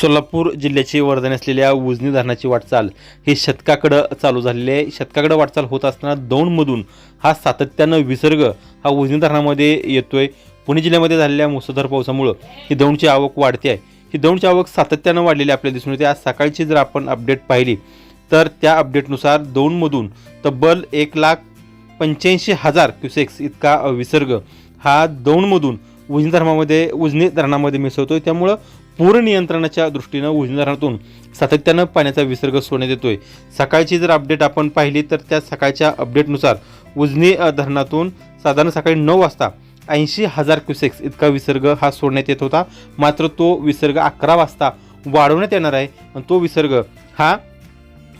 सोलापूर जिल्ह्याची वर्धन असलेल्या उजनी धरणाची वाटचाल ही शतकाकडं चालू झालेली आहे. शतकाकडं वाटचाल होत असताना दौंडमधून हा सातत्यानं विसर्ग हा उजनी धरणामध्ये येतोय. पुणे जिल्ह्यामध्ये झालेल्या मुसळधार पावसामुळं ही दौंडची आवक वाढते आहे. ही दौंडची आवक सातत्यानं वाढलेली आपल्याला दिसून येते. आज सकाळची जर आपण अपडेट पाहिली तर त्या अपडेटनुसार दौंडमधून तब्बल एक लाख पंच्याऐंशी हजार क्युसेक्स इतका विसर्ग हा दौंडमधून उजनी धर्मामध्ये उजनी धरणामध्ये मिसळतोय. त्यामुळं पूर नियंत्रणाच्या दृष्टीनं उजनी धरणातून सातत्यानं पाण्याचा विसर्ग सोडण्यात येतोय सकाळची जर अपडेट आपण पाहिली तर त्या सकाळच्या अपडेटनुसार उजनी धरणातून साधारण सकाळी नऊ वाजता ऐंशी हजार क्युसेक्स इतका विसर्ग हा सोडण्यात येत होता. मात्र तो विसर्ग अकरा वाजता वाढवण्यात येणार आहे. आणि तो विसर्ग हा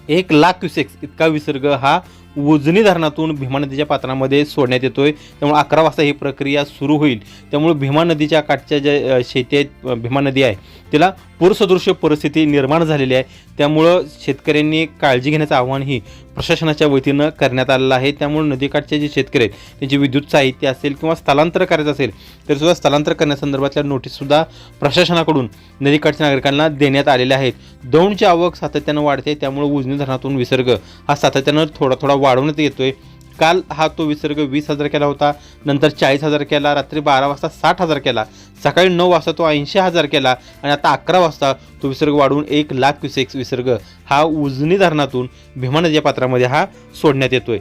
एक लाख क्युसेक्स इतका विसर्ग हा उजनी धरणातून भीमा नदीच्या पात्रामध्ये सोडण्यात येतोय. त्यामुळे अकरा वाजता ही प्रक्रिया सुरू होईल. त्यामुळे भीमा नदीच्या काठच्या ज्या शेती आहेत भीमा नदी आहे तिला पूरसदृश्य परिस्थिती निर्माण झालेली आहे. त्यामुळं शेतकऱ्यांनी काळजी घेण्याचं आव्हानही प्रशासनाच्या वतीनं करण्यात आलेलं आहे. त्यामुळे नदीकाठचे जे शेतकरी आहेत त्यांची विद्युत साहित्य असेल किंवा स्थलांतर करायचं असेल तरीसुद्धा स्थलांतर करण्यासंदर्भातल्या नोटीससुद्धा प्रशासनाकडून नदीकाठच्या नागरिकांना देण्यात आलेल्या आहेत. दौंडची आवक सातत्यानं वाढते. त्यामुळे उजनी धरणातून विसर्ग हा सातत्यानं थोडा थोडा वाढवण्यात येतोय. काल हा तो विसर्ग वीस हजार केला होता नंतर चाळीस हजार केला रात्री बारा वाजता साठ हजार केला सकाळी नऊ वाजता तो ऐंशी हजार केला आणि आता अकरा वाजता तो विसर्ग वाढवून एक लाख क्युसेक्स विसर्ग हा उजनी धरणातून भीमा नदीच्या पात्रामध्ये हा सोडण्यात येतोय.